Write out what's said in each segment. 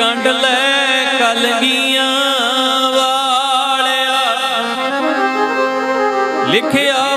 ਗੰਢ ਲੈ ਕਲਗੀਆਂ ਵਾਲਿਆ। ਲਿਖਿਆ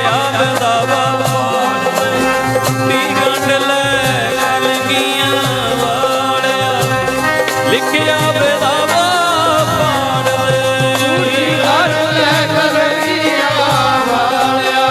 ਲਿਖਿਆ ਬੇਦਾਵਾ ਪਾਣ ਲੈ ਚੂੜੀ ਹਰ ਲੈ ਕਰ ਕੀਆ ਵਾਲਿਆ।